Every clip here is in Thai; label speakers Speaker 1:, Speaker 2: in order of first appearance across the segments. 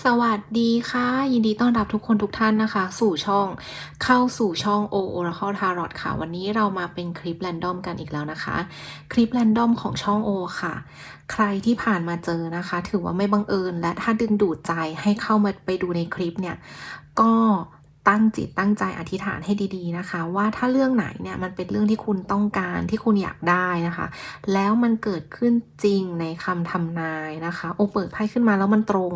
Speaker 1: สวัสดีค่ะ ยินดีต้อนรับทุกคนทุกท่านนะคะ สู่ช่องเข้าสู่ช่อง O Oracle Tarot ค่ะ วันนี้เรามาเป็นคลิปแรนดอมกันอีกแล้วนะคะ คลิปแรนดอมของช่อง O ค่ะ ใครที่ผ่านมาเจอนะคะ ถือว่าไม่บังเอิญ และถ้าดึงดูดใจให้เข้ามาไปดูในคลิปเนี่ย ก็ ตั้งจิตตั้งใจอธิษฐานให้ดีๆนะคะ ว่าถ้าเรื่องไหนเนี่ยมันเป็นเรื่องที่คุณต้องการที่คุณอยากได้นะคะ แล้วมันเกิดขึ้นจริงในคำทำนายนะคะ โอเปิดไพ่ขึ้นมาแล้วมันตรง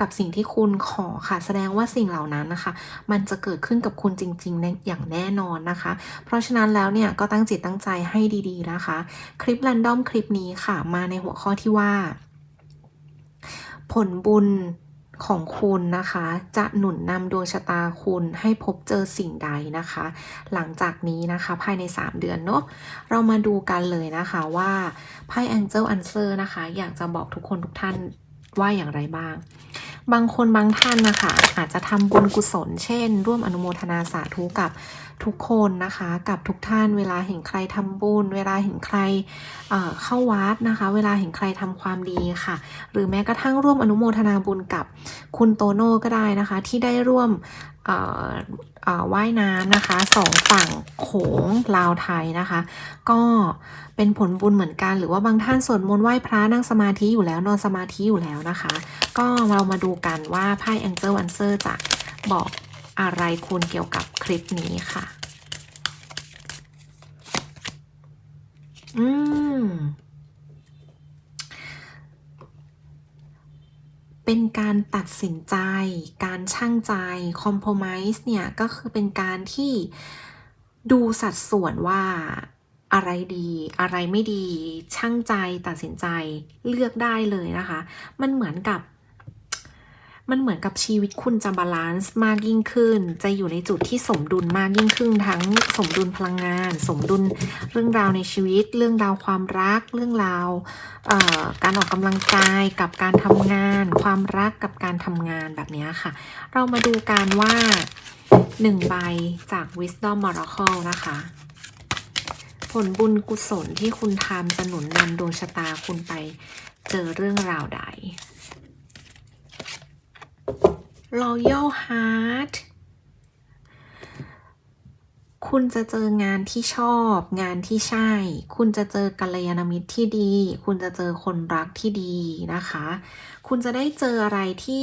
Speaker 1: กับสิ่งที่คุณขอค่ะ แสดงว่าสิ่งเหล่านั้นนะคะ มันจะเกิดขึ้นกับคุณจริงๆในอย่างแน่นอนนะคะ เพราะฉะนั้นแล้วเนี่ยก็ตั้งจิตตั้งใจให้ดีๆนะคะ คลิปแรนดอมคลิปนี้ค่ะ มาในหัวข้อที่ว่า ผลบุญ ของคุณนะคะ จะหนุนนำดวงชะตาคุณให้พบเจอสิ่งใดนะคะ หลังจากนี้นะคะภายใน 3 เดือนเนาะเรามาดูกันเลยนะคะว่าไพ่ Angel Answer นะคะ อยากจะบอกทุกคนทุกท่านว่าอย่างไรบ้าง บางคนบางท่านนะคะ อาจจะทำบุญกุศล เช่น ร่วมอนุโมทนาสาธุกับ ทุกคนนะคะ กับทุกท่านเวลาเห็นใครทำบุญ เวลาเห็นใครเเข้าวัดนะคะ เวลาเห็นใครทำความดีค่ะ หรือแม้กระทั่งร่วมอนุโมทนาบุญกับคุณโตโน่ก็ได้นะคะ ที่ได้ร่วมว่ายน้ำนะคะสองฝั่งโขงลาวไทยนะคะ ก็เป็นผลบุญเหมือนกัน หรือว่าบางท่านสวดมนต์ไหว้พระนั่งสมาธิอยู่แล้วนอนสมาธิอยู่แล้วนะคะ ก็เรามาดูกันว่าไพ่ Angel Answer จะบอก อะไรคุณเกี่ยวกับคลิปนี้ค่ะ อืม เป็นการตัดสินใจ การช่างใจคอม p r o m i s e เนี่ย ก็คือเป็นการที่ดูสัดส่วนว่าอะไรดีอะไรไม่ดีช่างใจตัดสินใจเลือกได้เลยนะคะ มันเหมือนกับ มันเหมือนกับชีวิตคุณจะบาลานซ์มากยิ่งขึ้น จะอยู่ในจุดที่สมดุลมากยิ่งขึ้น ทั้งสมดุลพลังงาน สมดุลเรื่องราวในชีวิต เรื่องราวความรัก เรื่องราวการออกกำลังกายกับการทำงาน ความรักกับการทำงานแบบนี้ค่ะ เรามาดูกันว่าหนึ่งใบจาก Wisdom Oracle นะคะผลบุญกุศลที่คุณทำจะหนุนนำดวงชะตาคุณไปเจอเรื่องราวใด Royal Heart คุณจะเจองานที่ชอบ งานที่ใช่ คุณจะเจอกัลยาณมิตรที่ดี คุณจะเจอคนรักที่ดีนะคะ คุณจะได้เจออะไรที่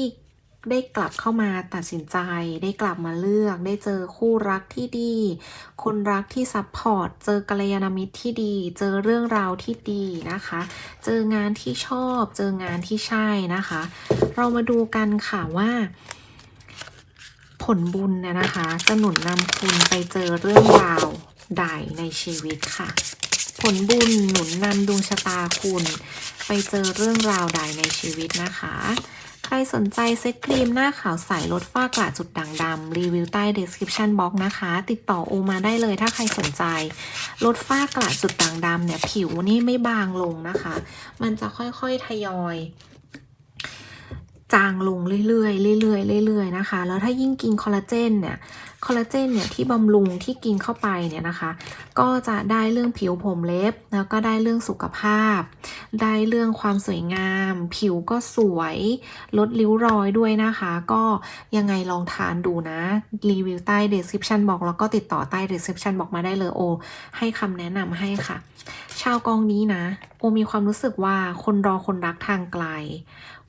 Speaker 1: ได้กลับเข้ามาตัดสินใจ ได้กลับมาเลือก ได้เจอคู่รักที่ดี คนรักที่ซัพพอร์ต เจอกัลยาณมิตรที่ดี เจอเรื่องราวที่ดีนะคะ เจองานที่ชอบ เจองานที่ใช่นะคะ เรามาดูกันค่ะว่า ผลบุญเนี่ยนะคะ จะหนุนนำคุณไปเจอเรื่องราวใดในชีวิตค่ะ ผลบุญหนุนนำดวงชะตาคุณ ไปเจอเรื่องราวใดในชีวิตนะคะ ใครสนใจเซ็ตครีมหน้าขาวใสลดฝ้ากระจุดด่างดำรีวิวใต้ description box นะคะ ติดต่อโอมาได้เลยถ้าใครสนใจ ลดฝ้ากระจุดด่างดำเนี่ย ผิวนี่ไม่บางลงนะคะ มันจะค่อยๆทยอย จางลงเรื่อยๆเรื่อยๆเรื่อยๆนะคะ แล้วถ้ายิ่งกินคอลลาเจนเนี่ยคอลลาเจนเนี่ยที่บำรุงที่กินเข้าไปเนี่ยนะคะ ก็จะได้เรื่องผิวผมเล็บ แล้วก็ได้เรื่องสุขภาพ ได้เรื่องความสวยงาม ผิวก็สวย ลดริ้วรอยด้วยนะคะ ก็ยังไงลองทานดูนะ รีวิวใต้ description บอกแล้วก็ติดต่อใต้ description บอกมาได้เลยโอ ให้คำแนะนำให้ค่ะ ชาวกองนี้นะ โอมีความรู้สึกว่าคนรอคนรักทางไกล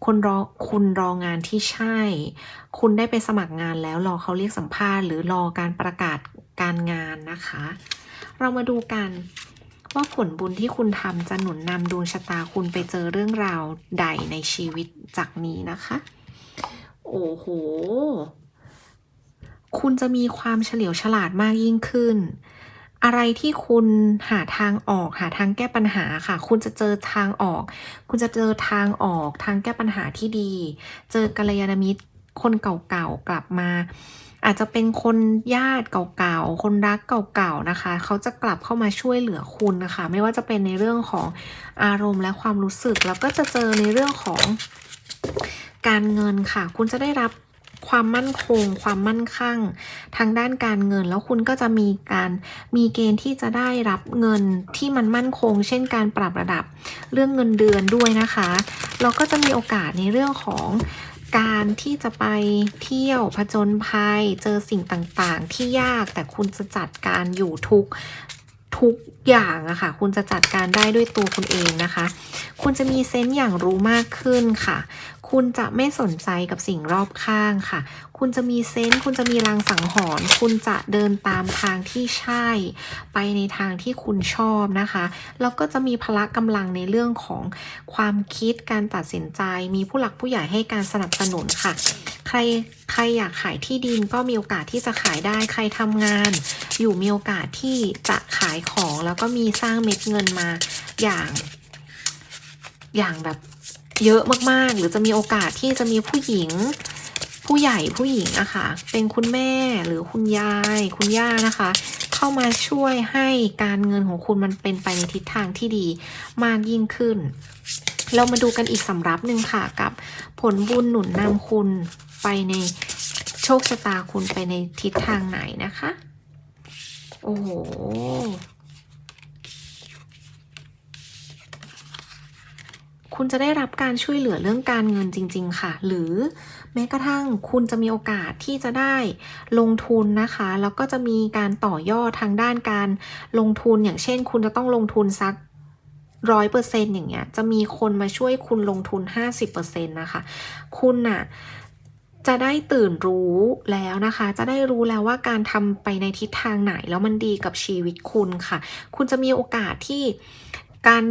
Speaker 1: คนรอคุณรองานที่ใช่ คุณได้ไปสมัครงานแล้วรอเขาเรียกสัมภาษณ์หรือรอการประกาศการงานนะคะ เรามาดูกัน ว่าผลบุญที่คุณทำจะหนุนนำดวงชะตาคุณไปเจอเรื่องราวใดในชีวิตจากนี้นะคะ โอ้โห คุณจะมีความเฉลียวฉลาดมากยิ่งขึ้น อะไรที่คุณหาทางออกหาทางแก้ปัญหาค่ะ คุณจะเจอทางออก คุณจะเจอทางออกทางแก้ปัญหาที่ดี เจอกัลยาณมิตรคนเก่าๆกลับมา อาจจะเป็นคนญาติเก่าๆ คนรักเก่าๆนะคะ เขาจะกลับเข้ามาช่วยเหลือคุณนะคะ ไม่ว่าจะเป็นในเรื่องของอารมณ์และความรู้สึก แล้วก็จะเจอในเรื่องของการเงินค่ะ คุณจะได้รับความมั่นคง ความมั่นคั่งทางด้านการเงิน แล้วคุณก็จะมีการมีเกณฑ์ที่จะได้รับเงินที่มันมั่นคง เช่นการปรับระดับเรื่องเงินเดือนด้วยนะคะ เราก็จะมีโอกาสในเรื่องของ การที่จะไปเที่ยวผจญภัย เจอสิ่งต่างๆ ที่ยากแต่คุณจะจัดการอยู่ทุก ทุกอย่างอะค่ะ คุณจะจัดการได้ด้วยตัวคุณเองนะคะ คุณจะมีเซนส์อย่างรู้มากขึ้นค่ะ คุณจะไม่สนใจกับสิ่งรอบข้างค่ะ คุณจะมีเซนส์คุณจะมีรางสังหรณ์คุณจะเดินตามทางที่ใช่ ไปในทางที่คุณชอบนะคะ แล้วก็จะมีพละกำลังในเรื่องของความคิดการตัดสินใจ มีผู้หลักผู้ใหญ่ให้การสนับสนุนค่ะ ใครใครอยากขายที่ดินก็มีโอกาสที่จะขายได้ ใครทำงาน อยู่มีโอกาสที่จะขายของแล้วก็มีสร้างเม็ดเงินมาอย่าง อย่างแบบเยอะมากๆ หรือจะมีโอกาสที่จะมีผู้หญิง ผู้ใหญ่ผู้หญิงอะค่ะเป็นคุณแม่หรือคุณยาย คุณย่านะคะ เข้ามาช่วยให้การเงินของคุณมันเป็นไปในทิศทางที่ดีมากยิ่งขึ้น เรามาดูกันอีกสำรับหนึ่งค่ะกับผลบุญหนุนนำคุณไปในโชคชะตาคุณไปในทิศทางไหนนะคะ โอ้โห คุณจะได้รับการช่วยเหลือเรื่องการเงินจริง ๆ ค่ะ หรือแม้กระทั่งคุณจะมีโอกาสที่จะได้ลงทุนนะคะ แล้วก็จะมีการต่อยอดทางด้านการลงทุนอย่างเช่น คุณจะต้องลงทุนสักร้อยเปอร์เซ็นต์อย่างเงี้ย จะมีคนมาช่วยคุณลงทุนห้าสิบเปอร์เซ็นต์นะคะ คุณน่ะ จะได้ตื่นรู้แล้วนะคะ จะได้รู้แล้วว่าการทำไปในทิศทางไหน แล้วมันดีกับชีวิตคุณค่ะ คุณจะมีโอกาสที่การ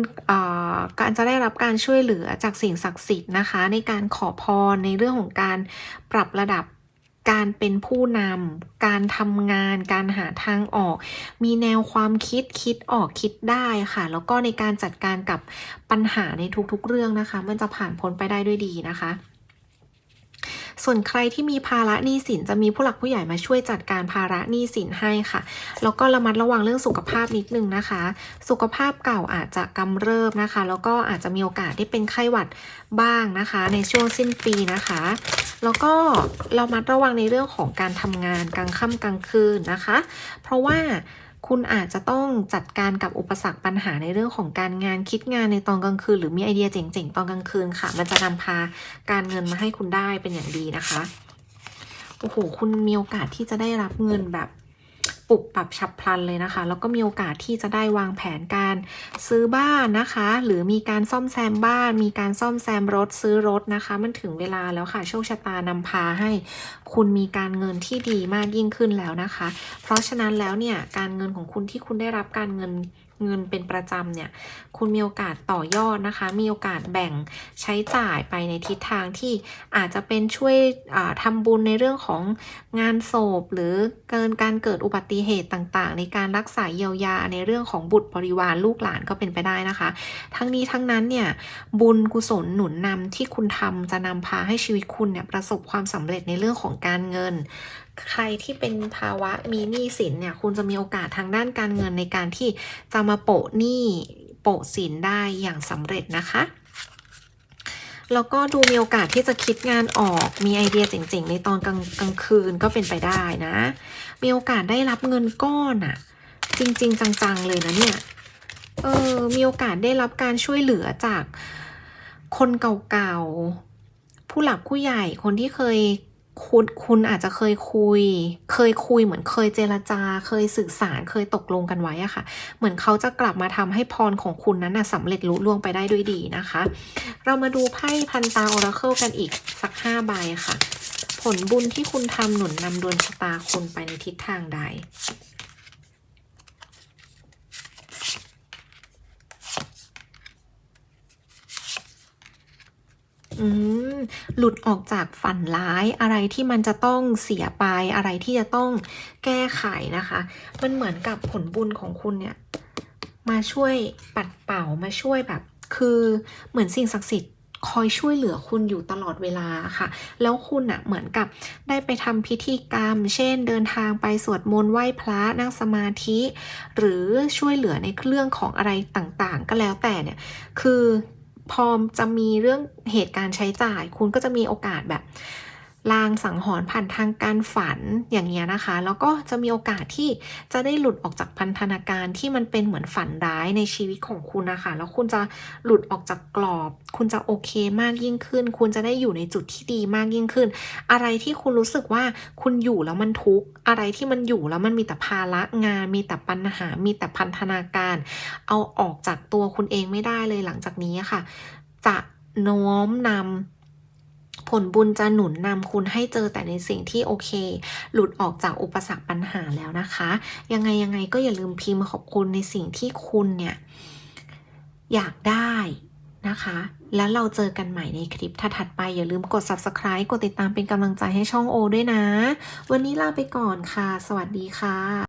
Speaker 1: การจะได้รับการช่วยเหลือจากสิ่งศักดิ์สิทธิ์นะคะ ในการขอพรในเรื่องของการปรับระดับการเป็นผู้นำ การทำงาน การหาทางออก มีแนวความคิด คิดออก คิดได้ค่ะ แล้วก็ในการจัดการกับปัญหาในทุกๆเรื่องนะคะ มันจะผ่านพ้นไปได้ด้วยดีนะคะ ส่วนใครที่มีภาระหนี้สินจะมีผู้หลักผู้ใหญ่มาช่วยจัดการภาระหนี้สินให้ค่ะ แล้วก็ระมัดระวังเรื่องสุขภาพนิดนึงนะคะ สุขภาพเก่าอาจจะกำเริบนะคะ แล้วก็อาจจะมีโอกาสที่เป็นไข้หวัดบ้างนะคะ ในช่วงสิ้นปีนะคะ แล้วก็เรามัดระวังในเรื่องของการทำงานกลางค่ำกลางคืนนะคะ เพราะว่า คุณอาจจะต้องจัดการกับอุปสรรคปัญหาในเรื่องของการงานคิดงานในตอนกลางคืน หรือมีไอเดียเจ๋งๆ ตอนกลางคืนค่ะ มันจะนำพาการเงินมาให้คุณได้เป็นอย่างดีนะคะ โอ้โห คุณมีโอกาสที่จะได้รับเงินแบบ ปุบปรับฉับพลันเลยนะคะ แล้วก็มีโอกาสที่จะได้วางแผนการซื้อบ้านนะคะ หรือมีการซ่อมแซมบ้าน มีการซ่อมแซมรถซื้อรถนะคะ มันถึงเวลาแล้วค่ะ โชคชะตานำพาให้ คุณมีการเงินที่ดีมากยิ่งขึ้นแล้วนะคะ เพราะฉะนั้นแล้วเนี่ยการเงินของคุณที่คุณได้รับการเงิน เงินเป็นประจำเนี่ย คุณมีโอกาสต่อยอดนะคะ มีโอกาสแบ่งใช้จ่ายไปในทิศทางที่อาจจะเป็นช่วยทำบุญในเรื่องของงานศพหรือเกินการเกิดอุบัติเหตุต่างๆ ในการรักษาเยียวยาในเรื่องของบุตรบริวารลูกหลานก็เป็นไปได้นะคะ ทั้งนี้ทั้งนั้นเนี่ยบุญกุศลหนุนนำที่คุณทำจะนำพาให้ชีวิตคุณเนี่ยประสบความสำเร็จในเรื่องของการเงินใครที่เป็นภาวะมีหนี้สินเนี่ยคุณจะมีโอกาสทางด้านการเงินในการที่จะมาโปะหนี้โปะสินได้อย่างสำเร็จนะคะ แล้วก็ดูมีโอกาสที่จะคิดงานออกมีไอเดียเจ๋งๆ ในตอนกลางกลางคืนก็เป็นไปได้นะ มีโอกาสได้รับเงินก้อนอะจริง ๆ จังๆเลยนะเนี่ยเออมีโอกาสได้รับการช่วยเหลือจากคนเก่าๆผู้หลักผู้ใหญ่คนที่เคย คุณคุณอาจจะเคยคุย เคยคุยเหมือนเคยเจรจา เคยสื่อสารเคยตกลงกันไว้อะค่ะ เหมือนเขาจะกลับมาทำให้พรของคุณนั้นสำเร็จลุล่วงไปได้ด้วยดีนะคะ เรามาดูไพ่พันตาออราเคิลกันอีกสักห้าใบค่ะ ผลบุญที่คุณทำหนุนนำดวงชะตาคุณไปในทิศทางใด อืมหลุดออกจากฝันร้ายอะไรที่มันจะต้องเสียไปอะไรที่จะต้องแก้ไขนะคะ มันเหมือนกับผลบุญของคุณเนี่ย มาช่วยปัดเป่ามาช่วยแบบ คือเหมือนสิ่งศักดิ์สิทธิ์คอยช่วยเหลือคุณอยู่ตลอดเวลาค่ะ แล้วคุณอะเหมือนกับได้ไปทำพิธีกรรม เช่น เดินทางไปสวดมนต์ไหว้พระนั่งสมาธิ หรือช่วยเหลือในเรื่องของอะไรต่างๆ ก็แล้วแต่เนี่ย คือ พอจะมีเรื่องเหตุการณ์ใช้จ่าย คุณก็จะมีโอกาสแบบ ลางสังหรณ์ผ่านทางการฝันอย่างเงี้ยนะคะ แล้วก็จะมีโอกาสที่จะได้หลุดออกจากพันธนาการที่มันเป็นเหมือนฝันร้ายในชีวิตของคุณนะคะ แล้วคุณจะหลุดออกจากกรอบ คุณจะโอเคมากยิ่งขึ้น คุณจะได้อยู่ในจุดที่ดีมากยิ่งขึ้น อะไรที่คุณรู้สึกว่าคุณอยู่แล้วมันทุกข์อะไรที่มันอยู่แล้วมันมีแต่ภาระงาน มีแต่ปัญหา มีแต่พันธนาการ เอาออกจากตัวคุณเองไม่ได้เลยหลังจากนี้ค่ะ จะโน้มนำ ผลบุญจะหนุนนำคุณให้เจอแต่ในสิ่งที่โอเค หลุดออกจากอุปสรรคปัญหาแล้วนะคะ ยังไงยังไงก็อย่าลืมพิมพ์ขอบคุณในสิ่งที่คุณเนี่ยอยากได้นะคะ แล้วเราเจอกันใหม่ในคลิปถัดไป อย่าลืมกด subscribe กดติดตามเป็นกำลังใจให้ช่องโอด้วยนะ วันนี้ลาไปก่อนค่ะ สวัสดีค่ะ